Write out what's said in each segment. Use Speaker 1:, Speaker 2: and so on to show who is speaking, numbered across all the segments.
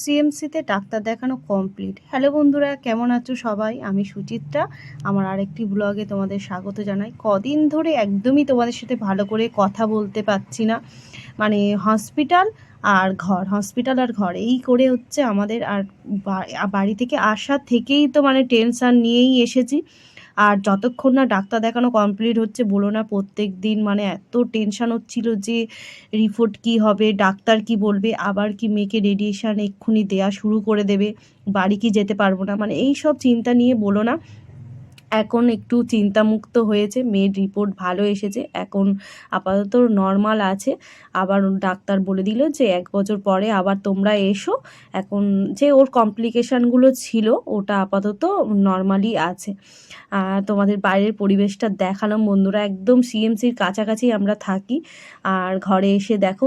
Speaker 1: সিএমসিতে doctor দেখানো complete hello বন্ধুরা, কেমন আছো সবাই? আমি সুচিত্রা। আমার আরেকটি ব্লগে তোমাদের স্বাগত জানাই। কদিন ধরে একদমই তোমাদের সাথে ভালো করে কথা বলতে পারছি না। মানে হসপিটাল আর ঘর হসপিটাল আর ঘর, এই করে হচ্ছে আমাদের আর বাড়ি থেকে আসা থেকেই তো মানে টেনশান নিয়েই এসেছি। আর যতক্ষণ না ডাক্তার দেখানো কমপ্লিট হচ্ছে, বলো না প্রত্যেক দিন মানে এত টেনশান হচ্ছিল যে রিপোর্ট কি হবে, ডাক্তার কি বলবে, আবার কি মেয়েকে রেডিয়েশান এক্ষুনি দেয়া শুরু করে দেবে, বাড়ি কি যেতে পারব না মানে এই সব চিন্তা নিয়ে বলো না। এখন একটু চিন্তামুক্ত হয়েছে, মেয়ের রিপোর্ট ভালো এসেছে, এখন আপাতত নর্মাল আছে। আবার ডাক্তার বলে দিল যে, এক বছর পরে আবার তোমরা এসো। এখন যে ওর কমপ্লিকেশানগুলো ছিল, ওটা আপাতত নর্মালি আছে। আর তোমাদের বাইরের পরিবেশটা দেখালাম বন্ধুরা, একদম সিএমসির কাছাকাছি আমরা থাকি। আর ঘরে এসে দেখো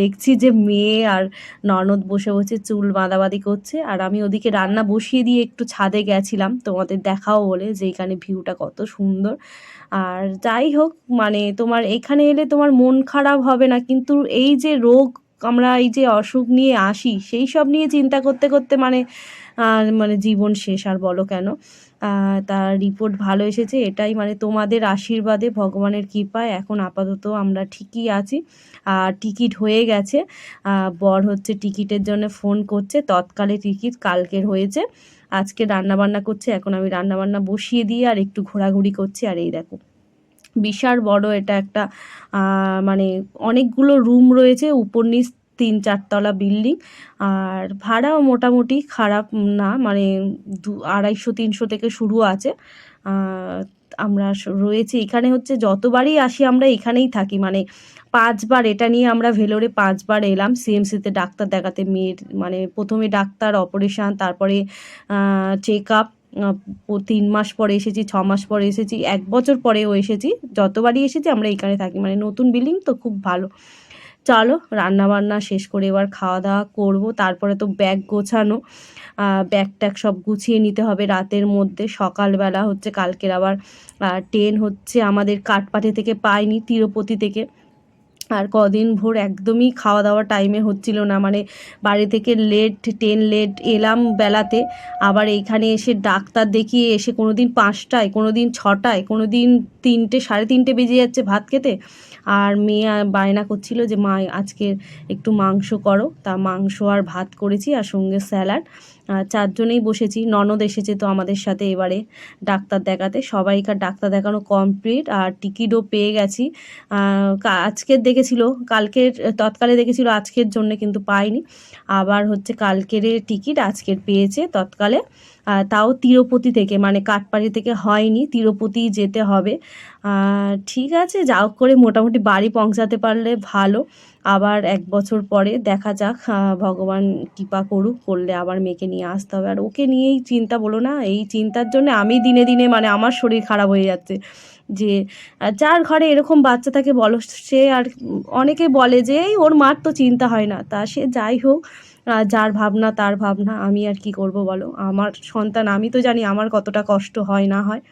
Speaker 1: দেখছি যে মেয়ে আর ননদ বসে বসে চুল বাঁধাবাঁধি করছে। আর আমি ওদিকে রান্না বসিয়ে দিয়ে একটু ছাদে গেছিলাম, তোমাদের দেখাও বলে যে এখানে ভিউটা কত সুন্দর। আর যাই হোক মানে তোমার এখানে এলে তোমার মন খারাপ হবে না, কিন্তু এই যে রোগ আমরা এই যে অসুখ নিয়ে আসি, সেই সব নিয়ে চিন্তা করতে করতে মানে মানে জীবন শেষ, আর বলো কেন? তার রিপোর্ট ভালো এসেছে, এটাই মানে তোমাদের আশীর্বাদে, ভগবানের কৃপায় এখন আপাতত আমরা ঠিকই আছি। আর টিকিট হয়ে গেছে বর হচ্ছে টিকিটের জন্য ফোন করছে, তৎকালে টিকিট কালকের হয়েছে। আজকে রান্না বান্না করছে, এখন আমি রান্না বান্না বসিয়ে দিয়ে আর একটু ঘোরাঘুরি করছি, আর এই দেখো। বিশাল বড় এটা একটা মানে অনেকগুলো রুম রয়েছে, উপর নিচ তিন চারতলা বিল্ডিং, আর ভাড়াও মোটামুটি খারাপ না মানে দু, আড়াইশো, তিনশো থেকে শুরু আছে। আমরা রয়েছি, এখানে হচ্ছে যতবারই আসি আমরা এখানেই থাকি মানে পাঁচবার এটা নিয়ে আমরা ভেলোরে পাঁচবার এলাম, সিএমসিতে ডাক্তার দেখাতে, মেয়ের মানে প্রথমে ডাক্তার, অপারেশন, তারপরে চেক আপ তিন মাস পরে এসেছি, ছ মাস পরে এসেছি, এক বছর পরেও এসেছি, যতবারই এসেছি আমরা এখানে থাকি। মানে নতুন বিল্ডিং তো খুব ভালো। চলো রান্না বান্না শেষ করে এবার খাওয়া দাওয়া করব, তারপরে তো ব্যাগ গোছানো। ব্যাগ ট্যাগ সব গুছিয়ে নিতে হবে রাতের মধ্যে। সকালবেলা হচ্ছে, কালকের আবার ট্রেন হচ্ছে আমাদের কাঠপাটি থেকে পাইনি, তিরুপতি থেকে। আর কদিন ভোর একদমই খাওয়া দাওয়া টাইমে হচ্ছিল না। মানে বাড়ি থেকে লেট টেন লেট এলাম বেলাতে। আবার এইখানে এসে ডাক্তার দেখিয়ে এসে কোনো দিন পাঁচটায় কোনো দিন ছটায় কোনো দিন তিনটে, সাড়ে তিনটে বেজে যাচ্ছে ভাত খেতে। আর মেয়ে বায়না করছিল যে, মা, আজকে একটু মাংস করো। তা মাংস আর ভাত করেছি আর সঙ্গে স্যালাড। চারজনেই বসেছি, ননদ এসেছে তো আমাদের সাথে এবারে ডাক্তার দেখাতে। সবাইকার ডাক্তার দেখানো কমপ্লিট আর টিকিটও পেয়ে গেছি। আজকের দেখেছিল, কালকের, তৎকালে দেখেছিল, আজকের জন্য কিন্তু পাইনি। আবার হচ্ছে কালকের টিকিট আজকের পেয়েছে তৎকালে। তাও তিরুপতি থেকে মানে কাঠপাড়ি থেকে হয়নি, তিরুপতি যেতে হবে। ঠিক আছে, যা করে মোটামুটি বাড়ি পৌঁছাতে পারলে ভালো। আবার এক বছর পরে দেখা যাক ভগবান কৃপা করুক, করলে আবার মেয়েকে নিয়ে আসতে হবে। আর ওকে নিয়েই চিন্তা বলো না, এই চিন্তার জন্য আমি দিনে দিনে মানে আমার শরীর খারাপ হয়ে যাচ্ছে। যে যার ঘরে এরকম বাচ্চা থাকে বলো, সে আর অনেকে বলে যে, এই ওর মার তো চিন্তা হয় না। তা সে যাই হোক যার ভাবনা তার ভাবনা, আমি আর কি করব বলো? আমার সন্তান, আমি তো জানি আমার কতটা কষ্ট হয় না হয়।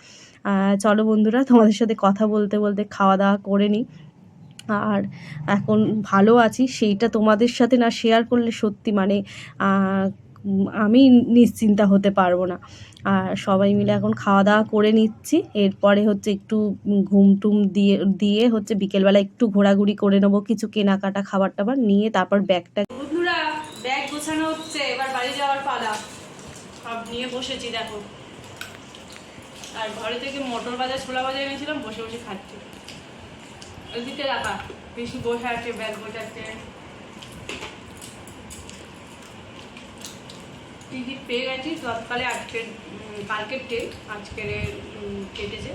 Speaker 1: চলো বন্ধুরা, তোমাদের সাথে কথা বলতে বলতে খাওয়া দাওয়া করে নিই। আর এখন ভালো আছি, সেইটা তোমাদের সাথে না শেয়ার করলে সত্যি মানে আমি নিশ্চিন্তা হতে পারব না। আর সবাই মিলে এখন খাওয়া দাওয়া করে নিচ্ছি, এরপরে হচ্ছে একটু ঘুম টুম দিয়ে দিয়ে হচ্ছে বিকেলবেলা একটু ঘোরাঘুরি করে নেব, কিছু কেনাকাটা খাবার টাবার নিয়ে তারপর ব্যাগটা ব্যাগ গোছানো হচ্ছে, এবার বাড়ি যাওয়ার পালা। সব নিয়ে বসেছি, দেখো। আর ঘরে থেকে মটর ভাজা ছোলা ভাজা এনেছিলাম, বসে বসে খাচ্ছি। ওইদিকে রাখা। বেশি বসে আছে, ব্যাগ গোছাচ্ছে টিকিট পেয়ে গেছি, তৎকালে আজকের কালকের ট্রেন আজকের কেটেছে